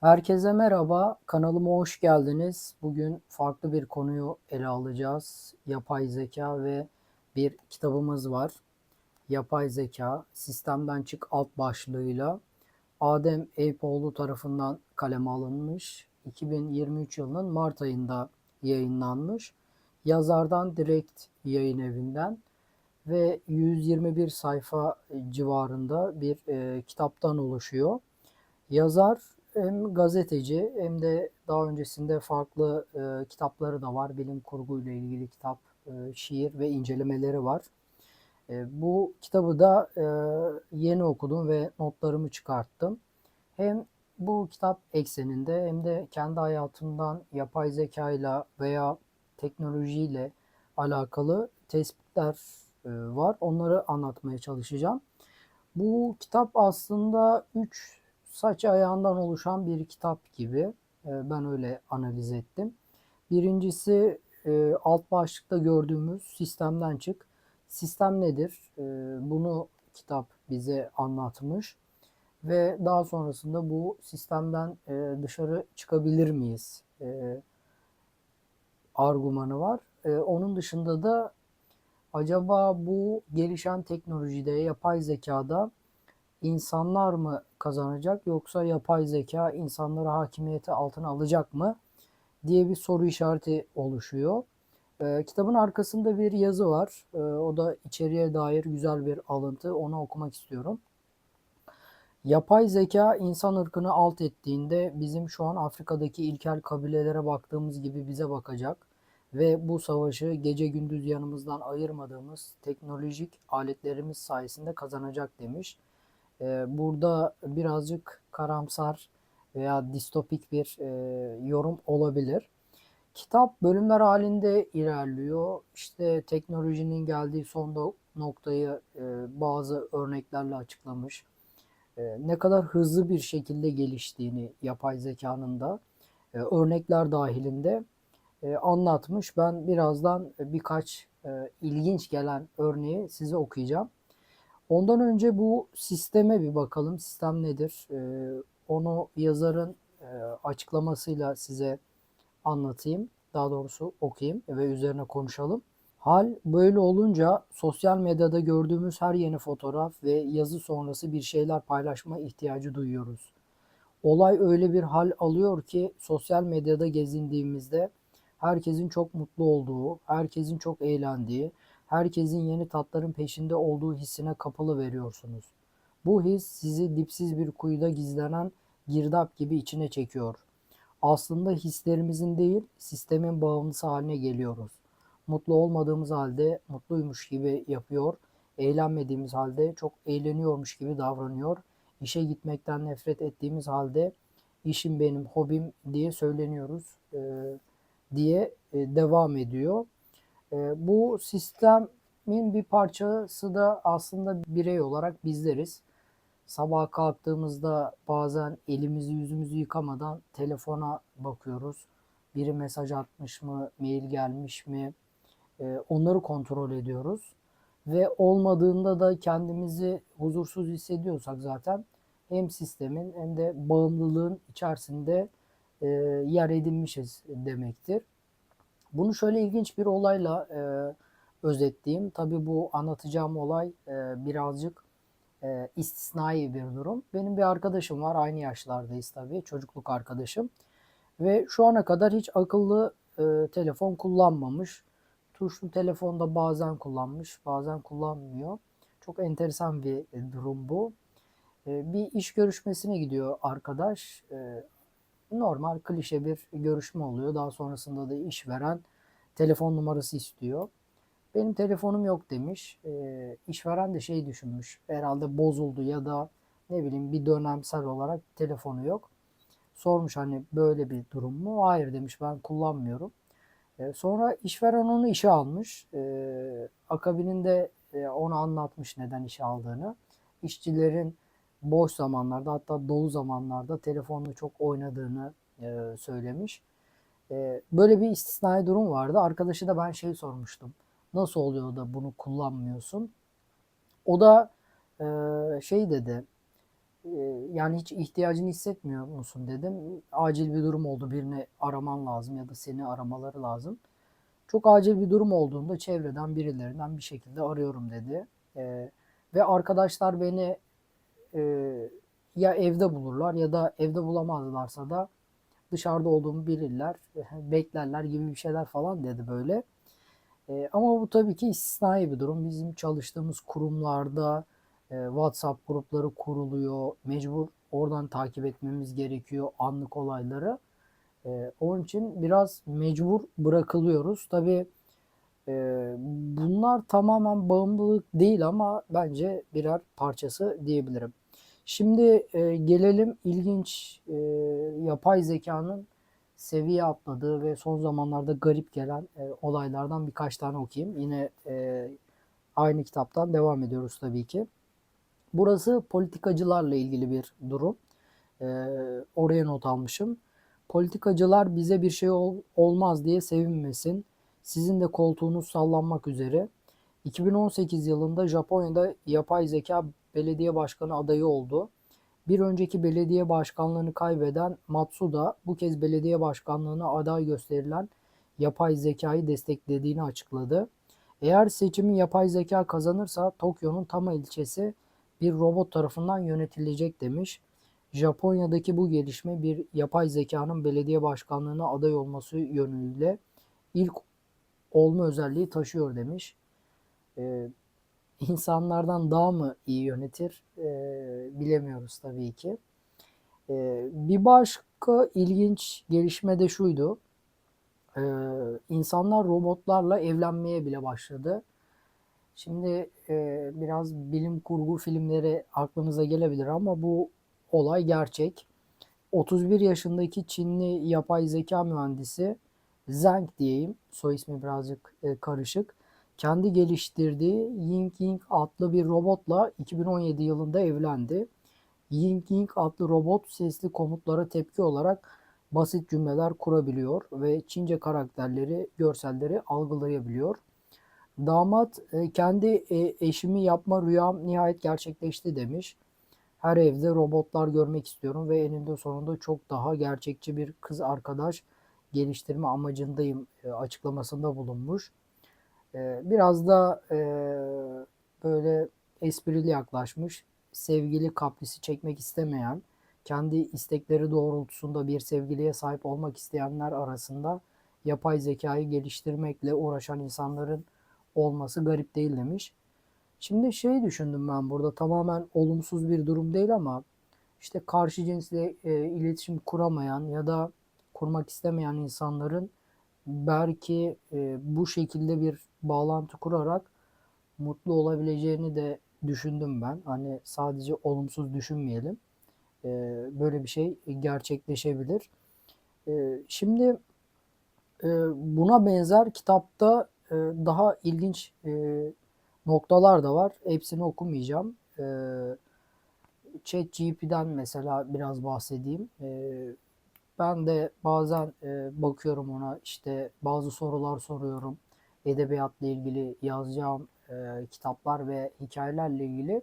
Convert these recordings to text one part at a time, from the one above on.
Herkese merhaba, kanalıma hoş geldiniz. Bugün farklı bir konuyu ele alacağız. Yapay zeka ve bir kitabımız var. Yapay zeka, sistemden çık alt başlığıyla Adem Eyüpoğlu tarafından kaleme alınmış. 2023 yılının Mart ayında yayınlanmış. Yazardan direkt yayın evinden ve 121 sayfa civarında bir e, kitaptan oluşuyor. Yazar hem gazeteci hem de daha öncesinde farklı e, kitapları da var. Bilim kurguyla ilgili kitap, e, şiir ve incelemeleri var. E, bu kitabı da e, yeni okudum ve notlarımı çıkarttım. Hem bu kitap ekseninde hem de kendi hayatımdan yapay zekayla veya teknolojiyle alakalı tespitler e, var. Onları anlatmaya çalışacağım. Bu kitap aslında 3 saç ayağından oluşan bir kitap gibi. E, Ben öyle analiz ettim. Birincisi e, alt başlıkta gördüğümüz sistemden çık. Sistem nedir? E, Bunu kitap bize anlatmış ve daha sonrasında bu sistemden dışarı çıkabilir miyiz? Argümanı var. Onun dışında da acaba bu gelişen teknolojide, yapay zekada insanlar mı kazanacak yoksa yapay zeka insanları hakimiyeti altına alacak mı diye bir soru işareti oluşuyor. Ee, kitabın arkasında bir yazı var. Ee, o da içeriye dair güzel bir alıntı. Onu okumak istiyorum. Yapay zeka insan ırkını alt ettiğinde bizim şu an Afrika'daki ilkel kabilelere baktığımız gibi bize bakacak ve bu savaşı gece gündüz yanımızdan ayırmadığımız teknolojik aletlerimiz sayesinde kazanacak demiş. Ee, burada birazcık karamsar veya distopik bir e, yorum olabilir. Kitap bölümler halinde ilerliyor. İşte teknolojinin geldiği son noktayı e, bazı örneklerle açıklamış. E, ne kadar hızlı bir şekilde geliştiğini yapay zekanın da e, örnekler dahilinde e, anlatmış. Ben birazdan birkaç e, ilginç gelen örneği size okuyacağım. Ondan önce bu sisteme bir bakalım. Sistem nedir? Ee, onu yazarın e, açıklamasıyla size anlatayım. Daha doğrusu okuyayım ve üzerine konuşalım. Hal böyle olunca sosyal medyada gördüğümüz her yeni fotoğraf ve yazı sonrası bir şeyler paylaşma ihtiyacı duyuyoruz. Olay öyle bir hal alıyor ki sosyal medyada gezindiğimizde herkesin çok mutlu olduğu, herkesin çok eğlendiği, herkesin yeni tatların peşinde olduğu hissine kapılı veriyorsunuz. Bu his sizi dipsiz bir kuyuda gizlenen girdap gibi içine çekiyor. Aslında hislerimizin değil, sistemin bağımlısı haline geliyoruz. Mutlu olmadığımız halde mutluymuş gibi yapıyor, eğlenmediğimiz halde çok eğleniyormuş gibi davranıyor. İşe gitmekten nefret ettiğimiz halde işim benim hobim diye söyleniyoruz e, diye e, devam ediyor. E, bu sistemin bir parçası da aslında birey olarak bizleriz. Sabah kalktığımızda bazen elimizi yüzümüzü yıkamadan telefona bakıyoruz. Biri mesaj atmış mı, mail gelmiş mi? E, onları kontrol ediyoruz. Ve olmadığında da kendimizi huzursuz hissediyorsak zaten hem sistemin hem de bağımlılığın içerisinde e, yer edinmişiz demektir. Bunu şöyle ilginç bir olayla e, özetleyeyim. Tabii bu anlatacağım olay e, birazcık e, istisnai bir durum. Benim bir arkadaşım var, aynı yaşlardayız tabii, çocukluk arkadaşım. Ve şu ana kadar hiç akıllı e, telefon kullanmamış. Tuşlu telefonda bazen kullanmış, bazen kullanmıyor. Çok enteresan bir e, durum bu. E, bir iş görüşmesine gidiyor arkadaş. E, normal klişe bir görüşme oluyor. Daha sonrasında da işveren telefon numarası istiyor. Benim telefonum yok demiş. E, işveren de şey düşünmüş. Herhalde bozuldu ya da ne bileyim bir dönemsel olarak telefonu yok. Sormuş hani böyle bir durum mu? Hayır demiş ben kullanmıyorum. E, sonra işveren onu işe almış. E, akabininde e, ona anlatmış neden işe aldığını. İşçilerin boş zamanlarda hatta dolu zamanlarda telefonla çok oynadığını e, söylemiş. E, böyle bir istisnai durum vardı. Arkadaşı da ben şey sormuştum. Nasıl oluyor da bunu kullanmıyorsun? O da e, şey dedi. e, yani hiç ihtiyacını hissetmiyor musun dedim. Acil bir durum oldu birini araman lazım ya da seni aramaları lazım. Çok acil bir durum olduğunda çevreden birilerinden bir şekilde arıyorum dedi. E, ve arkadaşlar beni e, ya evde bulurlar ya da evde bulamazlarsa da dışarıda olduğumu bilirler, beklerler gibi bir şeyler falan dedi böyle. E, ama bu tabii ki istisnai bir durum. Bizim çalıştığımız kurumlarda e, WhatsApp grupları kuruluyor. Mecbur oradan takip etmemiz gerekiyor anlık olayları. E, onun için biraz mecbur bırakılıyoruz. Tabii e, bunlar tamamen bağımlılık değil ama bence birer parçası diyebilirim. Şimdi e, gelelim ilginç e, yapay zekanın seviye atladığı ve son zamanlarda garip gelen e, olaylardan birkaç tane okuyayım. Yine e, aynı kitaptan devam ediyoruz tabii ki. Burası politikacılarla ilgili bir durum. E, oraya not almışım. Politikacılar bize bir şey ol, olmaz diye sevinmesin. Sizin de koltuğunuz sallanmak üzere. 2018 yılında Japonya'da yapay zeka belediye başkanı adayı oldu. Bir önceki belediye başkanlığını kaybeden Matsuda bu kez belediye başkanlığına aday gösterilen yapay zekayı desteklediğini açıkladı. Eğer seçimi yapay zeka kazanırsa Tokyo'nun Tama ilçesi bir robot tarafından yönetilecek demiş. Japonya'daki bu gelişme bir yapay zekanın belediye başkanlığına aday olması yönüyle ilk olma özelliği taşıyor demiş. Ee, insanlardan daha mı iyi yönetir e, bilemiyoruz tabii ki. E, bir başka ilginç gelişme de şuydu. E, insanlar robotlarla evlenmeye bile başladı. Şimdi e, biraz bilim kurgu filmleri aklınıza gelebilir ama bu olay gerçek. 31 yaşındaki Çinli yapay zeka mühendisi Zhang diyeyim. Soy ismi birazcık e, karışık kendi geliştirdiği Ying Ying adlı bir robotla 2017 yılında evlendi. Ying Ying adlı robot sesli komutlara tepki olarak basit cümleler kurabiliyor ve Çince karakterleri, görselleri algılayabiliyor. Damat e, kendi e, eşimi yapma rüyam nihayet gerçekleşti demiş. Her evde robotlar görmek istiyorum ve eninde sonunda çok daha gerçekçi bir kız arkadaş geliştirme amacındayım e, açıklamasında bulunmuş. Ee, biraz da e, böyle esprili yaklaşmış, sevgili kaprisi çekmek istemeyen, kendi istekleri doğrultusunda bir sevgiliye sahip olmak isteyenler arasında yapay zekayı geliştirmekle uğraşan insanların olması garip değil demiş. Şimdi şey düşündüm ben burada tamamen olumsuz bir durum değil ama işte karşı cinsle e, iletişim kuramayan ya da kurmak istemeyen insanların belki e, bu şekilde bir bağlantı kurarak mutlu olabileceğini de düşündüm ben. Hani sadece olumsuz düşünmeyelim. E, böyle bir şey gerçekleşebilir. E, şimdi e, buna benzer kitapta e, daha ilginç e, noktalar da var. Hepsini okumayacağım. E, ChatGPT'den mesela biraz bahsedeyim. E, ben de bazen e, bakıyorum ona işte bazı sorular soruyorum. Edebiyatla ilgili yazacağım e, kitaplar ve hikayelerle ilgili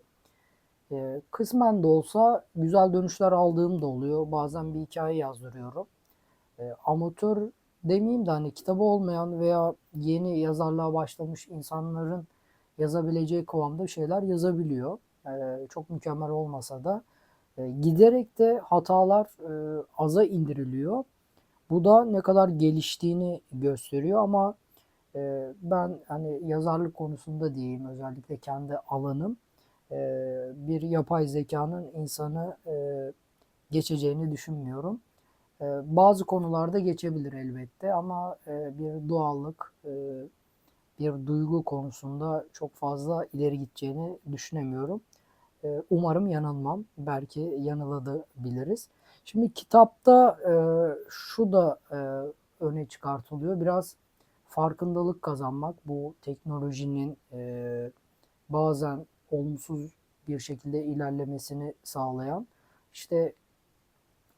e, kısmen de olsa güzel dönüşler aldığım da oluyor. Bazen bir hikaye yazdırıyorum. E, amatör demeyeyim de hani kitabı olmayan veya yeni yazarlığa başlamış insanların yazabileceği kıvamda şeyler yazabiliyor. E, çok mükemmel olmasa da e, giderek de hatalar e, aza indiriliyor. Bu da ne kadar geliştiğini gösteriyor ama e, ben hani yazarlık konusunda diyeyim özellikle kendi alanım bir yapay zekanın insanı geçeceğini düşünmüyorum. Bazı konularda geçebilir elbette ama bir doğallık, bir duygu konusunda çok fazla ileri gideceğini düşünemiyorum. Ee, umarım yanılmam. Belki yanılabiliriz. Şimdi kitapta e, şu da e, öne çıkartılıyor. Biraz farkındalık kazanmak bu teknolojinin e, bazen olumsuz bir şekilde ilerlemesini sağlayan. İşte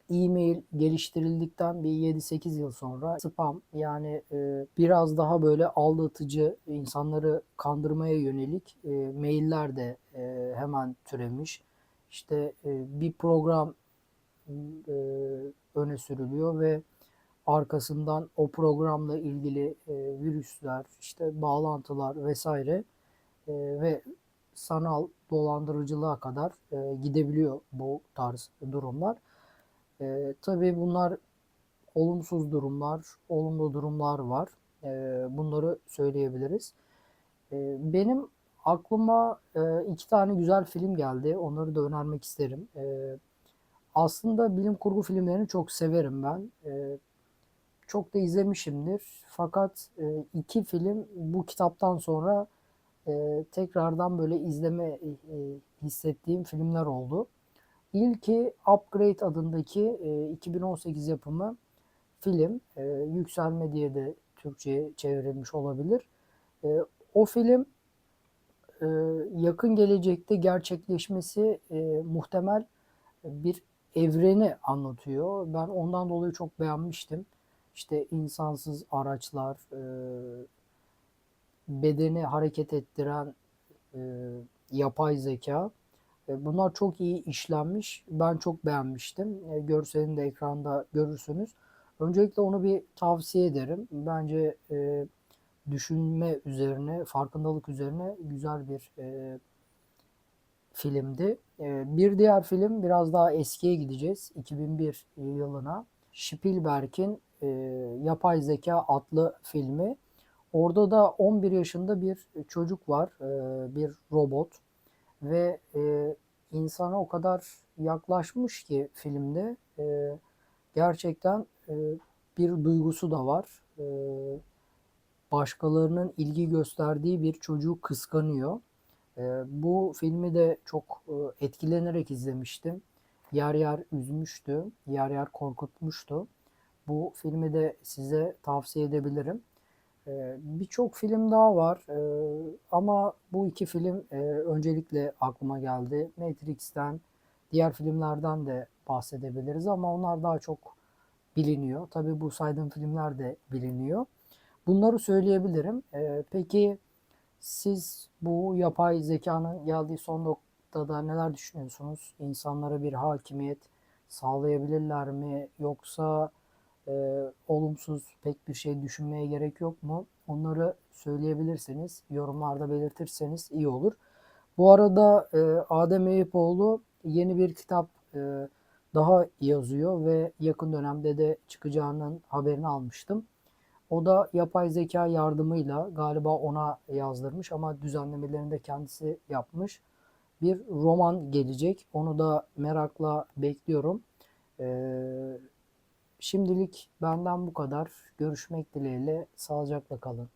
e-mail geliştirildikten bir 7-8 yıl sonra spam yani e, biraz daha böyle aldatıcı insanları kandırmaya yönelik e, mailler de e, hemen türemiş. işte e, bir program e, öne sürülüyor ve arkasından o programla ilgili e, virüsler, işte bağlantılar vesaire e, ve sanal dolandırıcılığa kadar e, gidebiliyor bu tarz durumlar. E, tabii bunlar olumsuz durumlar, olumlu durumlar var. E, bunları söyleyebiliriz. E, benim aklıma e, iki tane güzel film geldi. Onları da önermek isterim. E, aslında bilim kurgu filmlerini çok severim ben. E, çok da izlemişimdir. Fakat e, iki film bu kitaptan sonra e, tekrardan böyle izleme e, hissettiğim filmler oldu. İlki Upgrade adındaki e, 2018 yapımı film. E, Yükselme diye de Türkçe'ye çevrilmiş olabilir. E, o film e, yakın gelecekte gerçekleşmesi e, muhtemel bir evreni anlatıyor. Ben ondan dolayı çok beğenmiştim. İşte insansız araçlar, e, bedeni hareket ettiren e, yapay zeka. E, bunlar çok iyi işlenmiş. Ben çok beğenmiştim. E, görselini de ekranda görürsünüz. Öncelikle onu bir tavsiye ederim. Bence e, düşünme üzerine, farkındalık üzerine güzel bir e, filmdi. E, bir diğer film biraz daha eskiye gideceğiz. 2001 yılına. Spielberg'in e, Yapay Zeka adlı filmi. Orada da 11 yaşında bir çocuk var, e, bir robot ve e, insana o kadar yaklaşmış ki filmde e, gerçekten e, bir duygusu da var. E, başkalarının ilgi gösterdiği bir çocuğu kıskanıyor. E, bu filmi de çok e, etkilenerek izlemiştim. Yer yer üzmüştü, yer yer korkutmuştu. Bu filmi de size tavsiye edebilirim. Ee, Birçok film daha var Ee, ama bu iki film e, öncelikle aklıma geldi. Matrix'ten, diğer filmlerden de bahsedebiliriz ama onlar daha çok biliniyor. Tabii bu saydığım filmler de biliniyor. Bunları söyleyebilirim. Ee, Peki siz bu yapay zekanın geldiği son noktada neler düşünüyorsunuz? İnsanlara bir hakimiyet sağlayabilirler mi? Yoksa e, olumsuz pek bir şey düşünmeye gerek yok mu? Onları söyleyebilirseniz, yorumlarda belirtirseniz iyi olur. Bu arada e, Adem Eyüpoğlu yeni bir kitap e, daha yazıyor ve yakın dönemde de çıkacağının haberini almıştım. O da yapay zeka yardımıyla galiba ona yazdırmış ama düzenlemelerini de kendisi yapmış. Bir roman gelecek. Onu da merakla bekliyorum. Ee, Şimdilik benden bu kadar. Görüşmek dileğiyle. Sağlıcakla kalın.